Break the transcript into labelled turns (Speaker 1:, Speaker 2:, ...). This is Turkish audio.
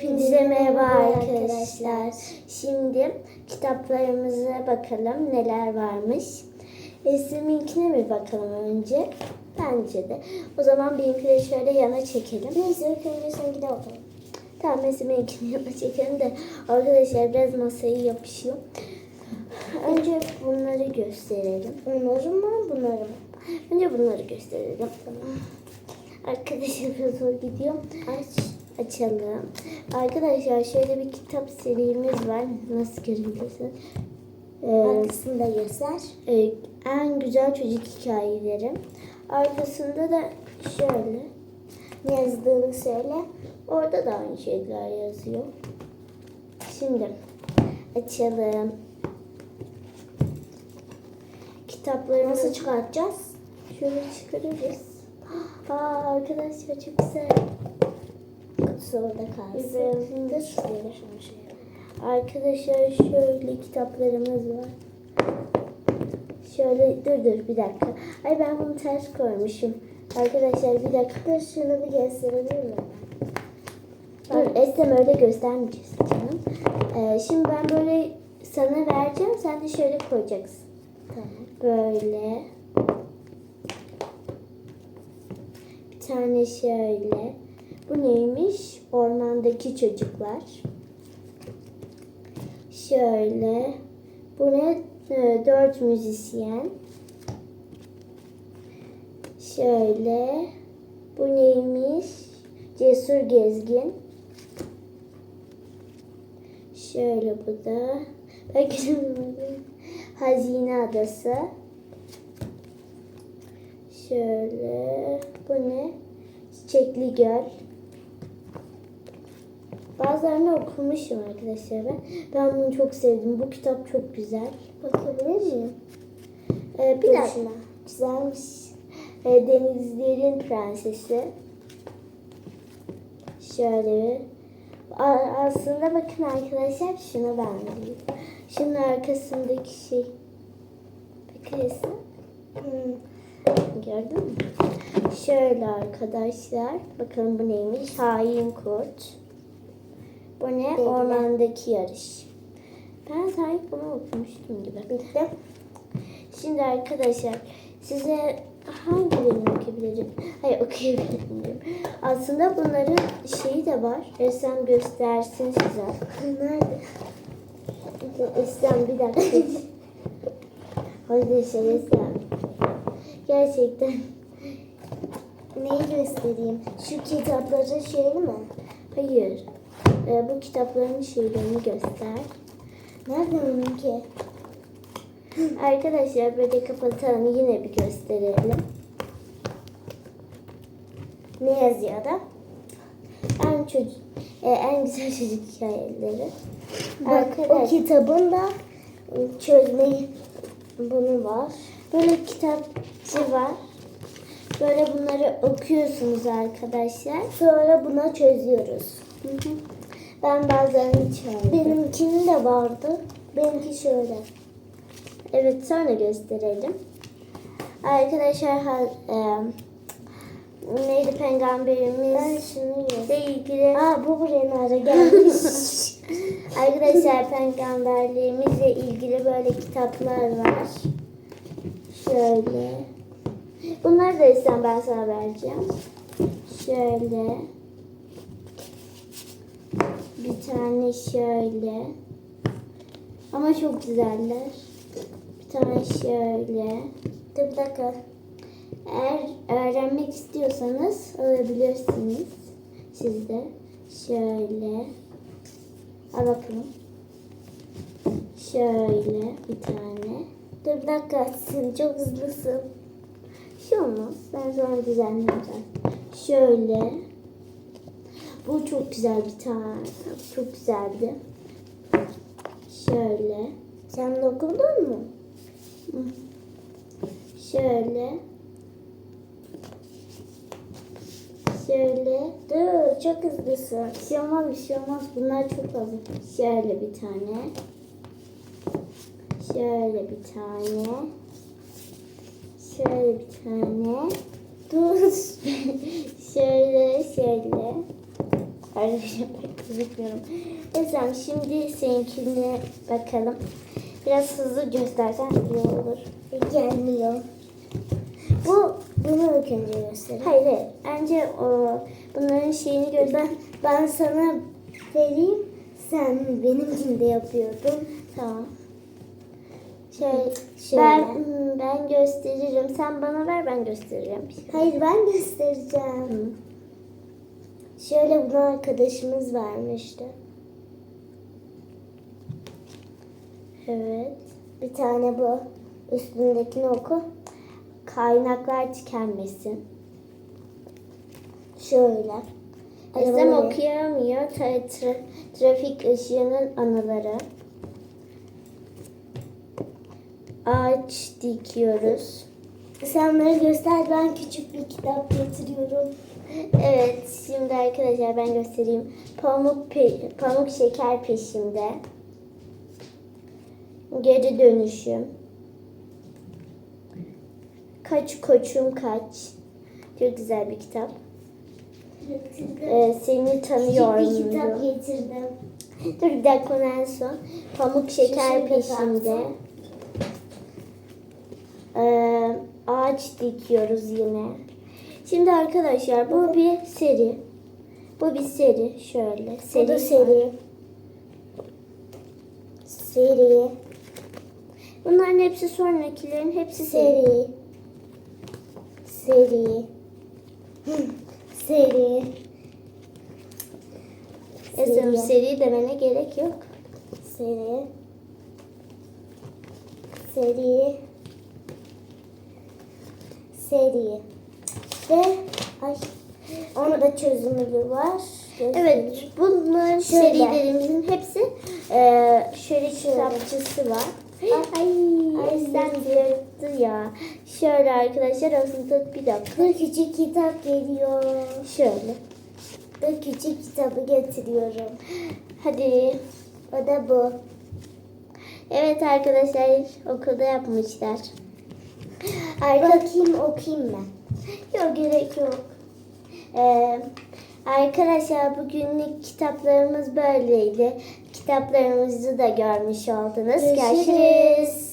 Speaker 1: Hepinize merhaba arkadaşlar. Şimdi kitaplarımıza bakalım neler varmış. Esrem'inkine mi bakalım önce? Bence de. O zaman benimkileri şöyle yana çekelim.
Speaker 2: Neyse önce seninkine bakalım.
Speaker 1: Tamam Esrem'inkini yana çekelim de arkadaşlar biraz masayı yapışıyor. Önce bunları gösterelim.
Speaker 2: Onları mı bunları mı?
Speaker 1: Önce bunları gösterelim. Arkadaşlar biraz zor gidiyor.
Speaker 2: Aç.
Speaker 1: Açalım. Arkadaşlar şöyle bir kitap serimiz var. Nasıl görüyorsunuz? Ee,
Speaker 2: Arkasını da göster.
Speaker 1: e, en güzel çocuk hikayeleri. Arkasında da şöyle.
Speaker 2: Ne yazdığını söyle.
Speaker 1: Orada da aynı şeyler yazıyor. Şimdi açalım. Kitapları
Speaker 2: Nasıl çıkartacağız?
Speaker 1: Şöyle çıkarırız. Aa arkadaşlar çok güzel.
Speaker 2: Orada kalsın. Şöyle.
Speaker 1: Arkadaşlar şöyle kitaplarımız var. Şöyle dur dur bir dakika. Ay ben bunu ters koymuşum. Arkadaşlar bir dakika.
Speaker 2: Dur şunu bir gösterebilir miyim?
Speaker 1: Dur Esem öyle göstermeyeceğiz canım. Ee, şimdi ben böyle sana vereceğim. Sen de şöyle koyacaksın.
Speaker 2: Tamam.
Speaker 1: Böyle. Bir tane şöyle. Bu neymiş? Ormandaki çocuklar. Şöyle. Bu ne? Ee, Dört müzisyen. Şöyle. Bu neymiş? Cesur gezgin. Şöyle bu da. Bilmiyorum. Hazine adası. Şöyle. Bu ne? Çiçekli göl. Bazılarını okumuşum arkadaşlar ben. Ben bunu çok sevdim. Bu kitap çok güzel.
Speaker 2: Bakabilir miyim?
Speaker 1: Ee, bir dakika. Güzelmiş. Ee, Denizlerin Prensesi. Şöyle. A- aslında bakın arkadaşlar şuna benziyor. Şunun arkasındaki şey. Bakıyorsun.
Speaker 2: Hmm.
Speaker 1: Gördün mü? Şöyle arkadaşlar. Bakalım bu neymiş? Hain kurt. Bu ne? Ormandaki yarış. Ben sanki bunu okumuştum gibi.
Speaker 2: Bitti.
Speaker 1: Şimdi arkadaşlar size hangilerini okuyabilirim? Hayır okuyabilirim. diyorum. Aslında bunların şeyi de var. Ressam göstersin size.
Speaker 2: Nerede?
Speaker 1: İslam bir dakika. Hadi şey İslam. Gerçekten.
Speaker 2: Neyi göstereyim? Şu kitapların şeyini mi?
Speaker 1: Hayır. Ee, bu kitapların şeylerini göster.
Speaker 2: Nerede onunki?
Speaker 1: Arkadaşlar böyle kapatalım yine bir gösterelim.
Speaker 2: Ne yazıyor da?
Speaker 1: En çocuk, e, en güzel çocuk hikayeleri.
Speaker 2: Bak o
Speaker 1: Arkadaş-
Speaker 2: kitabın da çözmeyi bunu var.
Speaker 1: Böyle kitapçı var. Böyle bunları okuyorsunuz arkadaşlar.
Speaker 2: Sonra buna çözüyoruz.
Speaker 1: Hı hı. Ben bazılarını çaldım.
Speaker 2: Benimkinin de vardı. Benimki şöyle.
Speaker 1: Evet sonra gösterelim. Arkadaşlar e, neydi
Speaker 2: Ben
Speaker 1: peygamberimiz
Speaker 2: şunu yazdım.
Speaker 1: ile ilgili
Speaker 2: Aa bu buraya nerede gelmiş?
Speaker 1: arkadaşlar peygamberlerimizle ilgili böyle kitaplar var. Şöyle. Bunları da istem ben sana vereceğim. Şöyle. Bir tane şöyle. Ama çok güzeller. Bir tane şöyle.
Speaker 2: Dur bir.
Speaker 1: Eğer öğrenmek istiyorsanız alabilirsiniz. Siz de. Şöyle. Al bakalım. Şöyle bir tane.
Speaker 2: Dur bir. Sen çok hızlısın.
Speaker 1: Bir şey olmaz. Ben sonra düzenleyeceğim. Şöyle. Bu çok güzel bir tane. Çok güzeldi. Şöyle.
Speaker 2: Sen de okudun mu?
Speaker 1: Şöyle. Şöyle.
Speaker 2: Dur çok hızlısın.
Speaker 1: Bir şey olmaz, bir şey olmaz. Bunlar çok fazla. Şöyle bir tane. Şöyle bir tane. Şöyle bir tane.
Speaker 2: Dur.
Speaker 1: şöyle, şöyle. Arkadaşlar gözükmüyorum. Esem şimdi seninkine bakalım. Biraz hızlı göstersen iyi olur.
Speaker 2: Gelmiyor. Bu bunu ilk önce göstereyim.
Speaker 1: Hayır hayır. Önce o, bunların şeyini göster.
Speaker 2: Ben, ben sana vereyim. Sen benimkini de yapıyordun.
Speaker 1: Tamam. Şey,
Speaker 2: Şöyle.
Speaker 1: ben ben gösteririm. Sen bana ver ben göstereceğim.
Speaker 2: Hayır ben göstereceğim.
Speaker 1: Hı.
Speaker 2: Şöyle bunu arkadaşımız vermişti.
Speaker 1: Evet.
Speaker 2: Bir tane bu. Üstündekini oku.
Speaker 1: Kaynaklar tükenmesin.
Speaker 2: Şöyle. Arabaları-
Speaker 1: okuyamıyor. Tra- tra- trafik ışığının anıları. Ağaç dikiyoruz.
Speaker 2: Sen onları göster. Ben küçük bir kitap getiriyorum.
Speaker 1: Evet, şimdi arkadaşlar ben göstereyim. Pamuk pamuk şeker peşimde. Geri dönüşüm. Kaç koçum kaç. Çok güzel bir kitap. Ee, seni tanıyorum.
Speaker 2: Küçük bir kitap getirdim.
Speaker 1: Dur bir dakika en son. Pamuk şeker peşimde. Ee, ağaç dikiyoruz yine. Şimdi arkadaşlar bu bir seri. Bu bir seri. Şöyle.
Speaker 2: Bu da seri. Seri.
Speaker 1: Bunların hepsi sonrakilerin hepsi seri.
Speaker 2: Seri. Seri. Seri. Seri.
Speaker 1: seri demene gerek yok.
Speaker 2: Seri. Seri. Seri. Ve ay onun da çözümü var.
Speaker 1: Evet bunların
Speaker 2: Şöyle.
Speaker 1: serilerimizin hepsi e, şöyle kitapçısı var. Ay,
Speaker 2: Ay.
Speaker 1: Esem yırttı ya. Şöyle arkadaşlar aslında bir dakika.
Speaker 2: Bir küçük kitap geliyor.
Speaker 1: Şöyle.
Speaker 2: Bir küçük kitabı getiriyorum.
Speaker 1: Hadi.
Speaker 2: O da bu.
Speaker 1: Evet arkadaşlar okulda yapmışlar. Arka...
Speaker 2: Bakayım okuyayım ben.
Speaker 1: Yok gerek yok. Ee, arkadaşlar bugünlük kitaplarımız böyleydi. Kitaplarımızı da görmüş oldunuz.
Speaker 2: Görüşürüz.
Speaker 1: Görüşürüz.